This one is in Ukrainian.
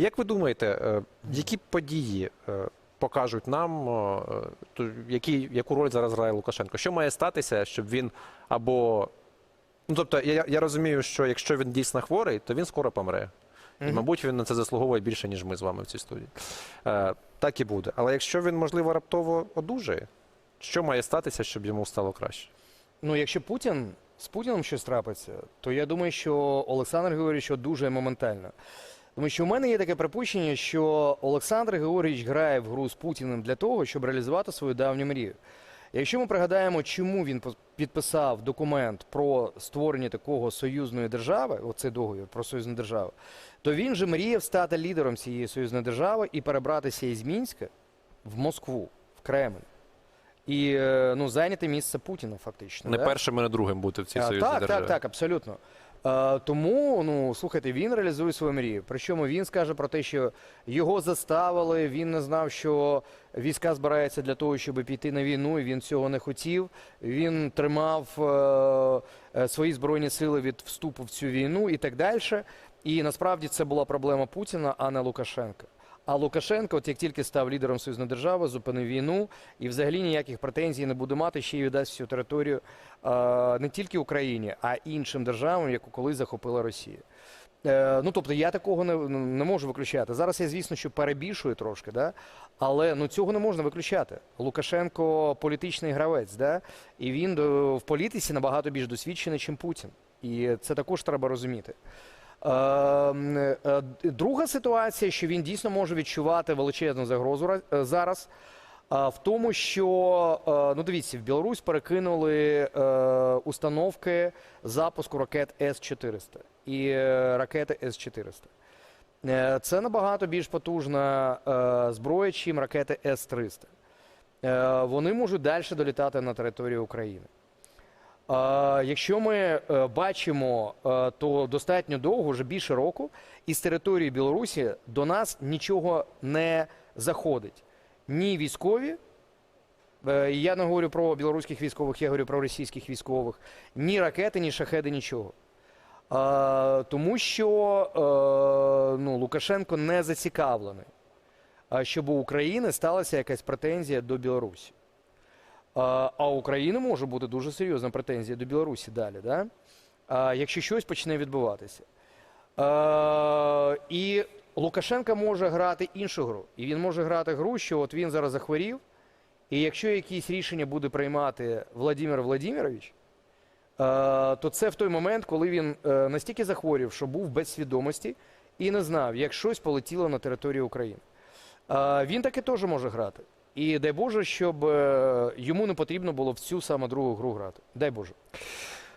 Як ви думаєте, е, які події е, покажуть нам, е, які, яку роль зараз грає Лукашенко? Що має статися, щоб він або. Ну, тобто, я, я розумію, що якщо він дійсно хворий, то він скоро помре. І, мабуть, він на це заслуговує більше, ніж ми з вами в цій студії. Е, так і буде. Але якщо він, можливо, раптово одужає, що має статися, щоб йому стало краще? Ну, якщо Путін з Путіним щось трапиться, то я думаю, що Олександр Георгійович одужає моментально. Тому що у мене є таке припущення, що Олександр Георгійович грає в гру з Путіним для того, щоб реалізувати свою давню мрію. Якщо ми пригадаємо, чому він підписав документ про створення такого союзної держави, оцей договір про союзну державу, то він же мріяв стати лідером цієї союзної держави і перебратися із Мінська в Москву, в Кремль. І е, ну, зайняти місце Путіна, фактично. Не да? першим і не другим бути в цій А, союзній так, державі. так, так, абсолютно. Е, тому, ну слухайте, він реалізує свою мрію. Причому він скаже про те, що його заставили, він не знав, що війська збираються для того, щоб піти на війну, і він цього не хотів. Він тримав е, е, свої збройні сили від вступу в цю війну і так далі. І насправді це була проблема Путіна, а не Лукашенка. А Лукашенко, от як тільки став лідером союзної держави, зупинив війну і взагалі ніяких претензій не буде мати, ще й віддасть всю територію не тільки Україні, а іншим державам, яку колись захопила Росія. Е, ну тобто я такого не, не можу виключати. Зараз я, звісно, що перебільшую трошки, да? але ну, цього не можна виключати. Лукашенко політичний гравець, да? і він е, в політиці набагато більш досвідчений, ніж Путін. І це також треба розуміти. Е, м, е, Друга ситуація, що він дійсно може відчувати величезну загрозу е, зараз. В тому, що е, ну дивіться, в Білорусь перекинули установки запуску ракет С-400 і е, ракети С-400. Е, Це набагато більш потужна зброя, чим ракети С-300. Е, Вони можуть далі долітати на територію України. Якщо ми е, бачимо, е, то достатньо довго, вже більше року, із території Білорусі до нас нічого не заходить. Ні військові, е, я не говорю про білоруських військових, я говорю про російських військових, ні ракети, ні шахеди, нічого. Тому що ну, Лукашенко не зацікавлений, щоб у України сталася якась претензія до Білорусі. А, України може бути дуже серйозна претензія до Білорусі далі, да? якщо щось почне відбуватися. І Лукашенко може грати іншу гру. І він може грати гру, що от він зараз захворів, і якщо якісь рішення буде приймати Владимир Владимирович, то це в той момент, коли він е, настільки захворів, що був без свідомості і не знав, як щось полетіло на територію України. Він таки теж може грати. І дай Боже, щоб е, йому не потрібно було в цю саме другу гру грати. Дай Боже.